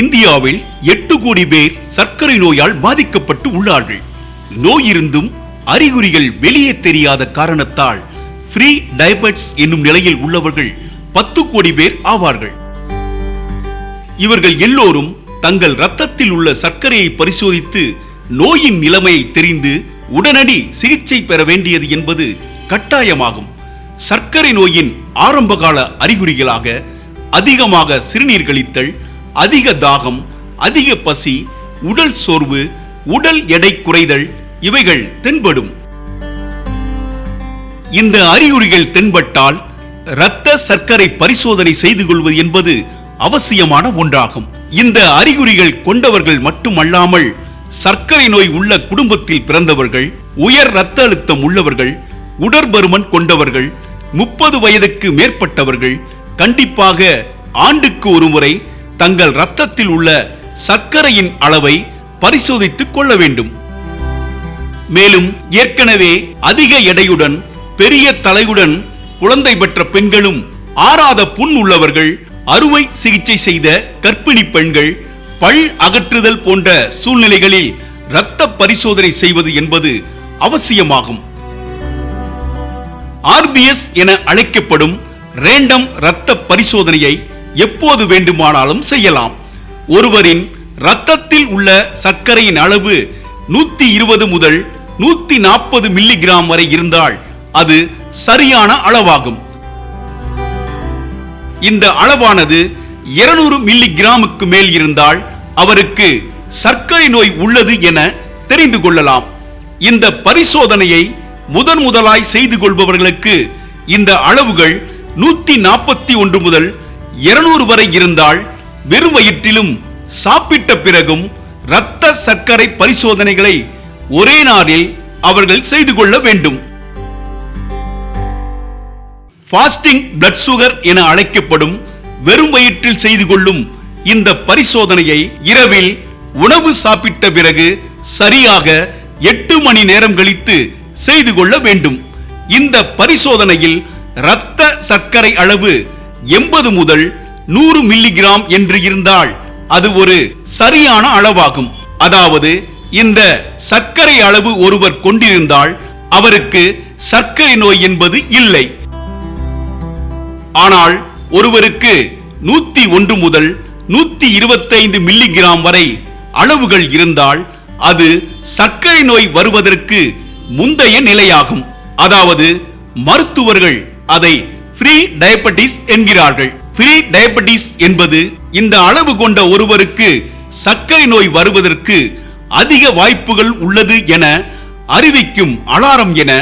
இந்தியாவில் எட்டு கோடி பேர் சர்க்கரை நோயால் பாதிக்கப்பட்டு உள்ளார்கள். நோய் இருந்தும் அறிகுறிகள் வெளியே தெரியாத காரணத்தால் ஃப்ரீ டயபெட்ஸ் என்னும் நிலையில் உள்ளவர்கள் பத்து கோடி பேர் ஆவார்கள். இவர்கள் எல்லோரும் தங்கள் ரத்தத்தில் உள்ள சர்க்கரையை பரிசோதித்து நோயின் நிலைமையை தெரிந்து உடனடி சிகிச்சை பெற வேண்டியது என்பது கட்டாயமாகும். சர்க்கரை நோயின் ஆரம்பகால அறிகுறிகளாக அதிகமாக சிறுநீர் கழித்தல் அதிக தாகம் அதிக பசி உடல் சோர்வு உடல் எடை குறைதல் இவைகள் தென்படும். இந்த அறிகுறிகள் தென்பட்டால் இரத்த சர்க்கரை பரிசோதனை செய்து கொள்வது என்பது அவசியமான ஒன்றாகும். இந்த அறிகுறிகள் கொண்டவர்கள் மட்டுமல்லாமல் சர்க்கரை நோய் உள்ள குடும்பத்தில் பிறந்தவர்கள் உயர் இரத்த அழுத்தம் உள்ளவர்கள் உடற்பருமன் கொண்டவர்கள் முப்பது வயதுக்கு மேற்பட்டவர்கள் கண்டிப்பாக ஆண்டுக்கு ஒருமுறை தங்கள் ரத்தத்தில் உள்ள சர்க்கரையின் அளவை பரிசோதித்துக் கொள்ள வேண்டும். மேலும் ஏற்கனவே அதிக எடையுடன் பெரிய தலையுடன் குழந்தை பெற்ற பெண்களும் ஆறாத புண் உள்ளவர்கள் அறுவை சிகிச்சை செய்த கர்ப்பிணி பெண்கள் பல் அகற்றுதல் போன்ற சூழ்நிலைகளில் இரத்த பரிசோதனை செய்வது என்பது அவசியமாகும். ஆர்பிஎஸ் என அழைக்கப்படும் ரேண்டம் இரத்த பரிசோதனையை எப்போது வேண்டுமானாலும் செய்யலாம். ஒருவரின் இரத்தத்தில் உள்ள சர்க்கரையின் அளவு நூத்தி இருபது முதல் நூத்தி நாற்பது மில்லிகிராம் வரை இருந்தால் அது சரியான அளவாகும். இந்த அளவானது 200 மில்லி கிராமுக்கு மேல் இருந்தால் அவருக்கு சர்க்கரை நோய் உள்ளது என தெரிந்து கொள்ளலாம். இந்த பரிசோதனையை முதன் முதலாய் செய்து கொள்பவர்களுக்கு இந்த அளவுகள் நூத்தி நாற்பத்தி ஒன்று முதல் 200 வரை இருந்தால் வெறும் வயிற்றிலும் சாப்பிட்ட பிறகும் இரத்த சர்க்கரை பரிசோதனைகளை ஒரே நாளில் அவர்கள் செய்து கொள்ள வேண்டும். ஃபாஸ்டிங் பிளட் சுகர் என அழைக்கப்படும் வெறும் வயிற்றில் செய்து கொள்ளும் இந்த பரிசோதனையை இரவில் உணவு சாப்பிட்ட பிறகு சரியாக எட்டு மணி நேரம் கழித்து செய்து கொள்ள வேண்டும். இந்த பரிசோதனையில் இரத்த சர்க்கரை அளவு எண்பது முதல் நூறு மில்லிகிராம் என்று இருந்தால் அது ஒரு சரியான அளவாகும். அதாவது இந்த சர்க்கரை அளவு ஒருவர் கொண்டிருந்தால் அவருக்கு சர்க்கரை நோய் என்பது இல்லை. ஆனால் ஒருவருக்கு நூத்தி ஒன்று முதல் நூத்தி இருபத்தைந்து மில்லிகிராம் வரை அளவுகள் இருந்தால் அது சர்க்கரை நோய் வருவதற்கு முந்தைய நிலையாகும். அதாவது மருத்துவர்கள் அதை ஃப்ரீ டயபட்டிஸ் என்கிறார்கள். ஃப்ரீ டயபட்டிஸ் என்பது இந்த அளவு கொண்ட ஒருவருக்கு சர்க்கரை நோய் வருவதற்கு அதிக வாய்ப்புகள் உள்ளது என அறிவிக்கும் அலாரம் என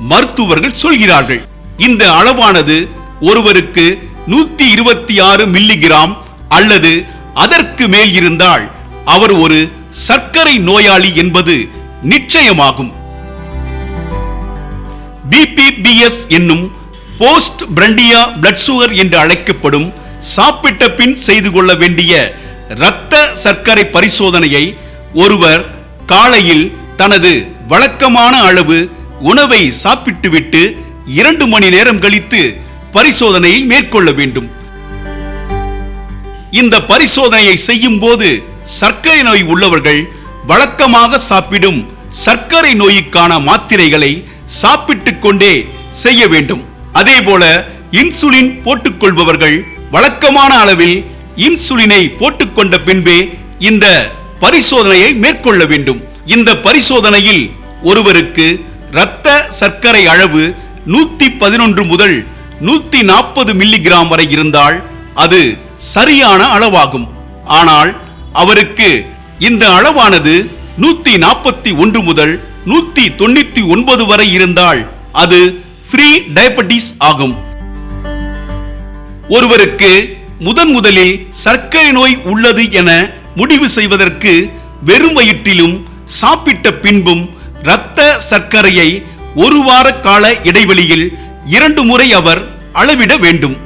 மருத்துவர்கள் சொல்கிறார்கள். இந்த அளவானது ஒருவருக்கு நூத்தி இருபத்தி ஆறு மில்லிகிராம் அல்லது அதற்கு மேல் இருந்தால் அவர் ஒரு சர்க்கரை நோயாளி என்பது நிச்சயமாகும். பிபிபிஎஸ் என்னும் போஸ்ட் பிரண்டியா பிளட் சுகர் என்று அழைக்கப்படும் சாப்பிட்ட பின் செய்து கொள்ள வேண்டிய இரத்த சர்க்கரை பரிசோதனையை ஒருவர் காலையில் தனது வழக்கமான அளவு உணவை சாப்பிட்டுவிட்டு இரண்டு மணி நேரம் கழித்து பரிசோதனையை மேற்கொள்ள வேண்டும். இந்த பரிசோதனையை செய்யும் போது சர்க்கரை நோய் உள்ளவர்கள் வழக்கமாக சாப்பிடும் சர்க்கரை நோய்க்கான மாத்திரைகளை சாப்பிட்டுக் கொண்டே செய்ய வேண்டும். அதே போல இன்சுலின் போட்டுக்கொள்பவர்கள் வழக்கமான அளவில் இன்சுலினை போட்டுக்கொண்ட பின்பே இந்த பரிசோதனையை மேற்கொள்ள வேண்டும். இந்த பரிசோதனையில் ஒருவருக்கு இரத்த சர்க்கரை அளவு நூத்தி பதினொன்று முதல் நூத்தி நாற்பது மில்லிகிராம் வரை இருந்தால் அது சரியான அளவாகும். ஆனால் அவருக்கு இந்த அளவானது நூத்தி நாற்பத்தி ஒன்று முதல் நூத்தி தொண்ணூத்தி ஒன்பது வரை இருந்தால் அது ஃப்ரீ டயபெட்டிஸ் ஆகும். ஒருவருக்கு முதன் முதலில் சர்க்கரை நோய் உள்ளது என முடிவு செய்வதற்கு வெறும் வயிற்றிலும் சாப்பிட்ட பின்பும் இரத்த சர்க்கரையை ஒரு வார கால இடைவெளியில் இரண்டு முறை அவர் அளவிட வேண்டும்.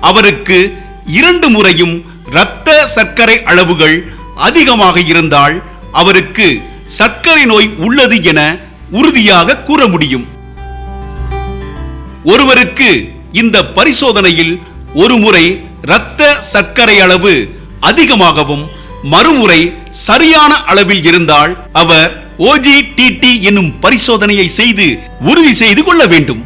அவருக்கு இரண்டு முறையும் இரத்த சர்க்கரை அளவுகள் அதிகமாக இருந்தால் அவருக்கு சர்க்கரை நோய் உள்ளது என உறுதியாக கூற முடியும். ஒருவருக்கு இந்த பரிசோதனையில் ஒருமுறை இரத்த சர்க்கரை அளவு அதிகமாகவும் மறுமுறை சரியான அளவில் இருந்தால் அவர் ஓஜிடிடி என்னும் பரிசோதனையை செய்து உறுதி செய்து கொள்ள வேண்டும்.